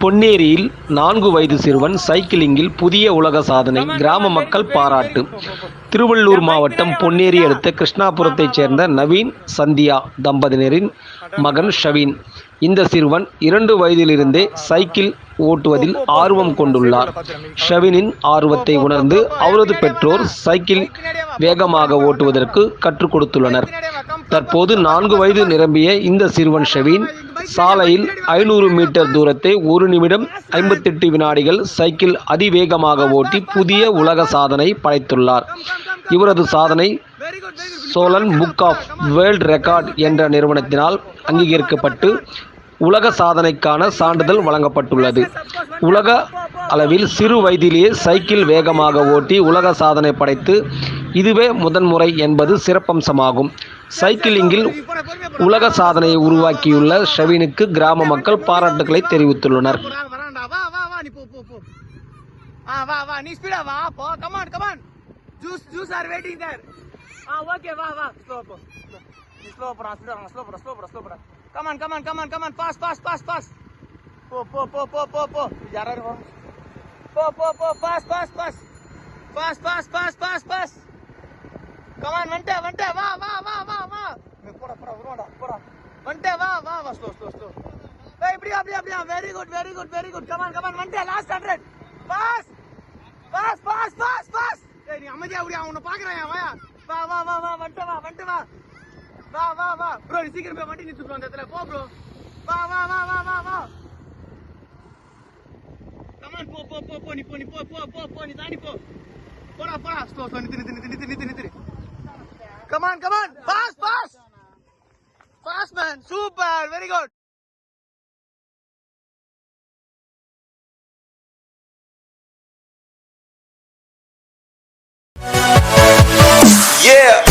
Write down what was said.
பொன்னேரியில் நான்கு வயது சிறுவன் சைக்கிளிங்கில் புதிய உலக சாதனை கிராம மக்கள் பாராட்டு திருவள்ளூர் மாவட்டம் பொன்னேரி அடுத்த கிருஷ்ணாபுரத்தைச் சேர்ந்த நவீன் சந்தியா தம்பதியினரின் மகன் ஷவீன் இந்த சிறுவன் இரண்டு வயதிலிருந்தே சைக்கிள் ஓட்டுவதில் ஆர்வம் கொண்டுள்ளார் ஷவினின் ஆர்வத்தை உணர்ந்து அவரது பெற்றோர் சைக்கிள் வேகமாக ஓட்டுவதற்கு கற்றுக் கொடுத்துள்ளனர் தற்போது நான்கு வயது நிரம்பிய இந்த சிறுவன் ஷவீன் சாலையில் ஐநூறு மீட்டர் தூரத்தை ஒரு நிமிடம் ஐம்பத்தெட்டு வினாடிகள் சைக்கிள் அதிவேகமாக ஓட்டி புதிய உலக சாதனை படைத்துள்ளார். இவரது சாதனை Cholan book of world record என்ற நிறுவனத்தினால் அங்கீகரிக்கப்பட்டு உலக சாதனைக்கான சான்றிதழ் வழங்கப்பட்டுள்ளது. உலக அளவில் சிறு வயதிலேயே சைக்கிள் வேகமாக ஓட்டி உலக சாதனை படைத்து இதுவே முதன்முறை என்பது சிறப்பம்சமாகும் சைக்கிளிங்கில் உலக சாதனையை உருவாக்கியுள்ள ஷவினுக்கு கிராம மக்கள் பாராட்டுகளை தெரிவித்துள்ளனர் Come on, come on, come on, come on, fast, fast, fast, போ போ போ போ போ go, go. போ போ போ pass pass pass pass pass pass pass pass come on வந்துட்டே வந்துட்டே வா வா வா வா வா போடா போடா வருவாடா போடா வந்துட்டே வா வா வா ஸ்லோ ஸ்லோ ஸ்லோ ஏய் இப்படி அப்படியே அப்படியே very good very good very good come on come on வந்துட்டே last hundred pass pass pass pass pass ஏய் நீ அமைதியா அப்படியே அவனை பாக்குறான் வாயா வா வா வா வா வந்துட்டு வா வந்துட்டு வா வா வா வா ப்ரோ நீ சீக்கிரம் போய் வண்டி நிறுத்து ப்ரோ அந்த இடத்துல போ ப்ரோ வா வா வா வா வா வா போ போ போ நீ போ நீ போ போ போ போ நீ தாண்டி போ போடா போடா slow slow Nithu Nithu Nithu Nithu Nithu Nithu come on come on pass pass pass man super very good Yeah.